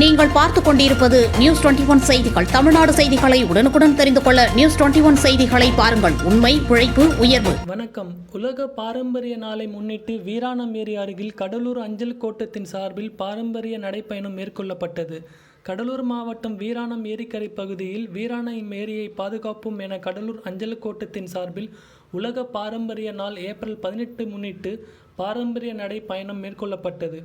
நீங்கள் பார்த்துக் கொண்டிருப்பது நியூஸ் டுவெண்டி ஒன் செய்திகள். தமிழ்நாடு செய்திகளை உடனுக்குடன் தெரிந்து கொள்ள நியூஸ் டுவெண்டி ஒன் செய்திகளை பாருங்கள். உண்மை உழைப்பு உயர்வு. வணக்கம். உலக பாரம்பரிய நாளை முன்னிட்டு வீராணம் ஏரி அருகில் கடலூர் அஞ்சல் கோட்டத்தின் சார்பில் பாரம்பரிய நடைப்பயணம் மேற்கொள்ளப்பட்டது. கடலூர் மாவட்டம் வீராணம் ஏரிக்கரை பகுதியில் வீராணம் ஏரியை பாதுகாப்போம் என கடலூர் அஞ்சல் கோட்டத்தின் சார்பில் உலக பாரம்பரிய நாள் ஏப்ரல் பதினெட்டு முன்னிட்டு பாரம்பரிய நடைப்பயணம் மேற்கொள்ளப்பட்டது.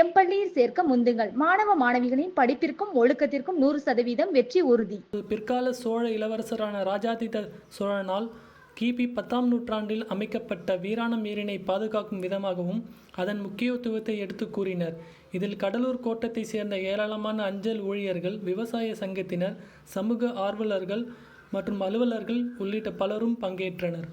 எம் பள்ளியில் சேர்க்க முந்துங்கள். மாணவ மாணவிகளின் படிப்பிற்கும் ஒழுக்கத்திற்கும் நூறு சதவீதம் வெற்றி உறுதி. பிற்கால சோழ இளவரசரான ராஜாதித்த சோழனால் கிபி பத்தாம் நூற்றாண்டில் அமைக்கப்பட்ட வீராணம் ஏரினை பாதுகாக்கும் விதமாகவும் அதன் முக்கியத்துவத்தை எடுத்து கூறினர். இதில் கடலூர் கோட்டத்தை சேர்ந்த ஏராளமான அஞ்சல் ஊழியர்கள் விவசாய சங்கத்தினர் சமூக ஆர்வலர்கள் மற்றும் அலுவலர்கள் உள்ளிட்ட பலரும் பங்கேற்றனர்.